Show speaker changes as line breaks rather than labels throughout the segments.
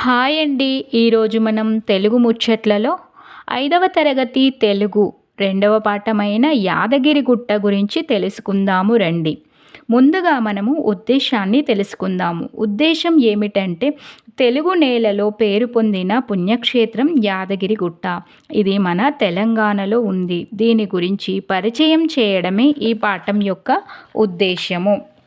Hi అండి. ఈరోజు మనం తెలుగు ముచ్చట్లలో ఐదవ తరగతి తెలుగు రెండవ పాఠమైన యాదగిరి గుట్ట గురించి తెలుసుకుందాము రండి. ముందుగా మనము ఉద్దేశాన్ని తెలుసుకుందాము. ఉద్దేశం ఏమిటంటే తెలుగు నేలలో పేరు పొందిన పుణ్యక్షేత్రం యాదగిరి గుట్ట. ఇది మన తెలంగాణలో ఉంది. దీని గురించి పరిచయం చేయడమే ఈ పాఠం యొక్క ఉద్దేశము.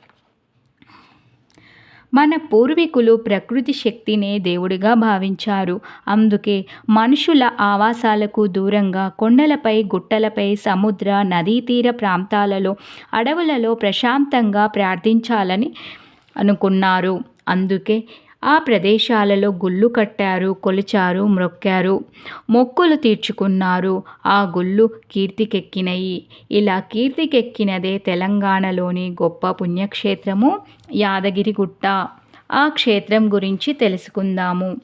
మన పూర్వీకులు ప్రకృతి శక్తినే దేవుడిగా భావించారు. అందుకే మనుషుల ఆవాసాలకు దూరంగా కొండలపై గుట్టలపై సముద్ర నదీ తీర ప్రాంతాలలో అడవులలో ప్రశాంతంగా ప్రార్థించాలని అనుకున్నారు. అందుకే ఆ ప్రదేశాలలో గుళ్ళు కట్టారు కొలిచారు మ్రొక్కారు మొక్కులు తీర్చుకున్నారు. ఆ గుళ్ళు కీర్తికెక్కినయి. ఇలా కీర్తికెక్కినదే తెలంగాణలోని గొప్ప పుణ్యక్షేత్రము యాదగిరిగుట్ట. ఆ క్షేత్రం గురించి తెలుసుకుందాము.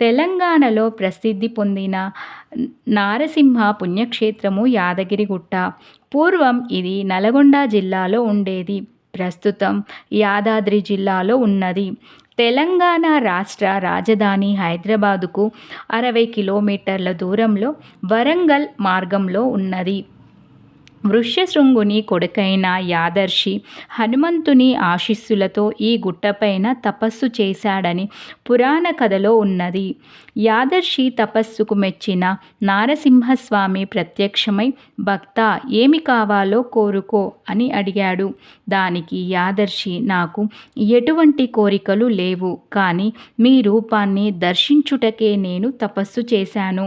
తెలంగాణలో ప్రసిద్ధి పొందిన నారసింహ పుణ్యక్షేత్రము యాదగిరిగుట్ట. పూర్వం ఇది నల్గొండ జిల్లాలో ఉండేది. ప్రస్తుతం యాదాద్రి జిల్లాలో ఉన్నది. తెలంగాణ రాష్ట్ర రాజధాని హైదరాబాదుకు అరవై కిలోమీటర్ల దూరంలో వరంగల్ మార్గంలో ఉన్నది. వృష్యశృంగుని కొడుకైన యాదర్శి హనుమంతుని ఆశీస్సులతో ఈ గుట్టపైన తపస్సు చేశాడని పురాణ కథలో ఉన్నది. యాదర్శి తపస్సుకు మెచ్చిన నారసింహస్వామి ప్రత్యక్షమై భక్త ఏమి కావాలో కోరుకో అని అడిగాడు. దానికి యాదర్శి నాకు ఎటువంటి కోరికలు లేవు కానీ మీ రూపాన్ని దర్శించుటకే నేను తపస్సు చేశాను.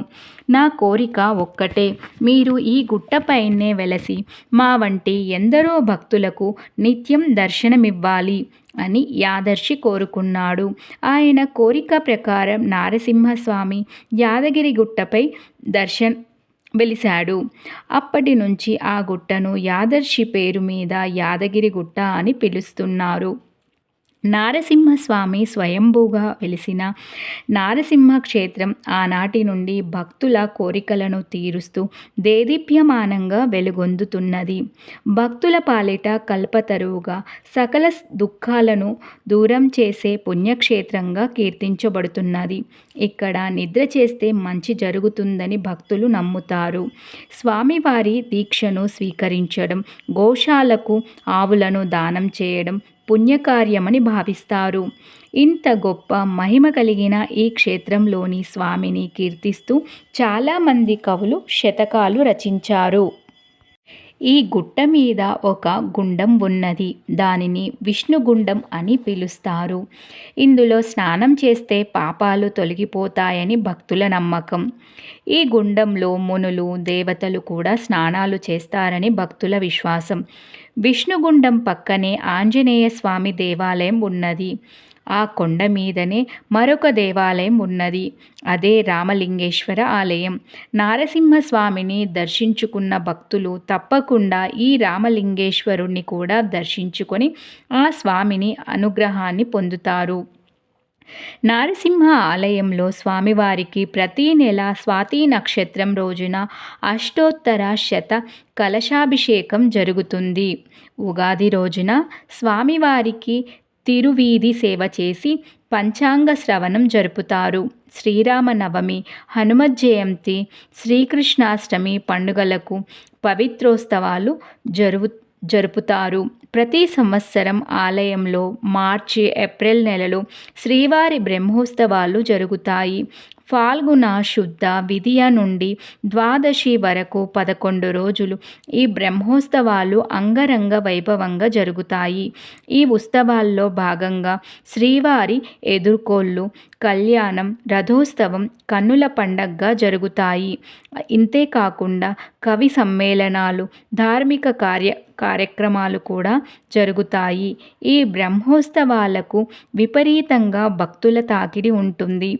నా కోరిక ఒక్కటే మీరు ఈ గుట్టపైనే వెలసి మా వంటి ఎందరో భక్తులకు నిత్యం దర్శనమివ్వాలి అని యాదర్శి కోరుకున్నాడు. ఆయన కోరిక ప్రకారం నారసింహస్వామి యాదగిరి గుట్టపై దర్శన్ వెలిశాడు. అప్పటి నుంచి ఆ గుట్టను యాదర్శి పేరు మీద యాదగిరి గుట్ట అని పిలుస్తున్నారు. నారసింహస్వామి స్వయంభూగా వెలిసిన నారసింహ క్షేత్రం ఆనాటి నుండి భక్తుల కోరికలను తీరుస్తూ దేదీప్యమానంగా వెలుగొందుతున్నది. భక్తుల పాలిట కల్పతరువుగా సకల దుఃఖాలను దూరం చేసే పుణ్యక్షేత్రంగా కీర్తించబడుతున్నది. ఇక్కడ నిద్ర చేస్తే మంచి జరుగుతుందని భక్తులు నమ్ముతారు. స్వామివారి దీక్షను స్వీకరించడం గోశాలకు ఆవులను దానం చేయడం పుణ్యకార్యమని భావిస్తారు. ఇంత గొప్ప మహిమ కలిగిన ఈ క్షేత్రంలోని స్వామిని కీర్తిస్తూ చాలామంది కవులు శతకాలు రచించారు. ఈ గుట్ట మీద ఒక గుండం ఉన్నది. దానిని విష్ణుగుండం అని పిలుస్తారు. ఇందులో స్నానం చేస్తే పాపాలు తొలగిపోతాయని భక్తుల నమ్మకం. ఈ గుండంలో మునులు దేవతలు కూడా స్నానాలు చేస్తారని భక్తుల విశ్వాసం. విష్ణుగుండం పక్కనే ఆంజనేయ స్వామి దేవాలయం ఉన్నది. ఆ కొండ మీదనే మరొక దేవాలయం ఉన్నది. అదే రామలింగేశ్వర ఆలయం. నారసింహస్వామిని దర్శించుకున్న భక్తులు తప్పకుండా ఈ రామలింగేశ్వరుణ్ణి కూడా దర్శించుకొని ఆ స్వామిని అనుగ్రహాన్ని పొందుతారు. నారసింహ ఆలయంలో స్వామివారికి ప్రతి నెల స్వాతి నక్షత్రం రోజున అష్టోత్తర శత కలశాభిషేకం జరుగుతుంది. ఉగాది రోజున స్వామివారికి తిరువీధి సేవ చేసి పంచాంగ శ్రవణం జరుపుతారు. శ్రీరామనవమి హనుమత్ జయంతి శ్రీకృష్ణాష్టమి పండుగలకు పవిత్రోత్సవాలు జరుగు జరుపుతారు. ప్రతి సంవత్సరం ఆలయంలో మార్చి ఏప్రిల్ నెలలో శ్రీవారి బ్రహ్మోత్సవాలు జరుగుతాయి. ఫాల్గుణ శుద్ధ విధియ నుండి ద్వాదశి వరకు పదకొండు రోజులు ఈ బ్రహ్మోత్సవాలు అంగరంగ వైభవంగా జరుగుతాయి. ఈ ఉత్సవాల్లో భాగంగా శ్రీవారి ఎదుర్కోళ్ళు కళ్యాణం రథోత్సవం కన్నుల పండగగా జరుగుతాయి. ఇంతేకాకుండా కవి సమ్మేళనాలు ధార్మిక కార్య కార్యక్రమాలు కూడా జరుగుతాయి. ఈ బ్రహ్మోత్సవాలకు విపరీతంగా భక్తుల తాకిడి ఉంటుంది.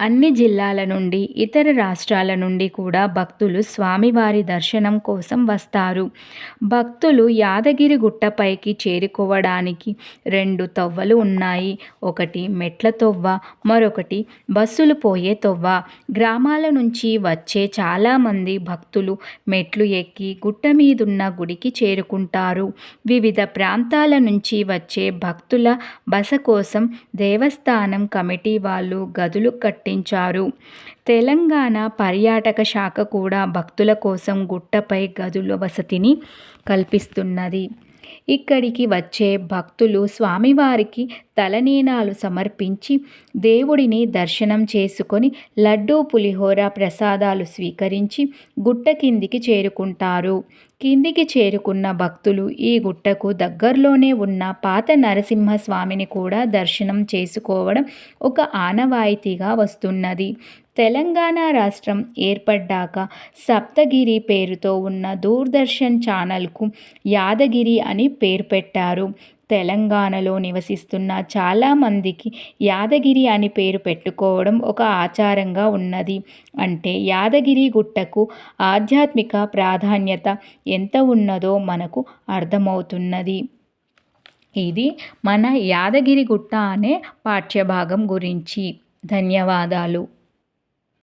అన్ని జిల్లాల నుండి ఇతర రాష్ట్రాల నుండి కూడా భక్తులు స్వామివారి దర్శనం కోసం వస్తారు. భక్తులు యాదగిరి గుట్టపైకి చేరుకోవడానికి రెండు తొవ్వలు ఉన్నాయి. ఒకటి మెట్ల తొవ్వ మరొకటి బస్సులు పోయే తొవ్వ. గ్రామాల నుంచి వచ్చే చాలామంది భక్తులు మెట్లు ఎక్కి గుట్ట మీదున్న గుడికి చేరుకుంటారు. వివిధ ప్రాంతాల నుంచి వచ్చే భక్తుల బస కోసం దేవస్థానం కమిటీ వాళ్ళు గదులు కట్టి కట్టించారు తెలంగాణ పర్యాటక శాఖ కూడా భక్తుల కోసం గుట్టపై గదుల వసతిని కల్పిస్తున్నది. ఇక్కడికి వచ్చే భక్తులు స్వామివారికి తలనీనాలు సమర్పించి దేవుడిని దర్శనం చేసుకొని లడ్డూ పులిహోర ప్రసాదాలు స్వీకరించి గుట్ట కిందికి చేరుకుంటారు. కిందికి చేరుకున్న భక్తులు ఈ గుట్టకు దగ్గరలోనే ఉన్న పాత నరసింహస్వామిని కూడా దర్శనం చేసుకోవడం ఒక ఆనవాయితీగా వస్తున్నది. తెలంగాణ రాష్ట్రం ఏర్పడ్డాక సప్తగిరి పేరుతో ఉన్న దూరదర్శన్ ఛానల్కు యాదగిరి అని పేరు పెట్టారు. తెలంగాణలో నివసిస్తున్న చాలామందికి యాదగిరి అని పేరు పెట్టుకోవడం ఒక ఆచారంగా ఉన్నది. అంటే యాదగిరి గుట్టకు ఆధ్యాత్మిక ప్రాధాన్యత ఎంత ఉన్నదో మనకు అర్థమవుతున్నది. ఇది మన యాదగిరి గుట్ట అనే పాఠ్యభాగం గురించి. ధన్యవాదాలు.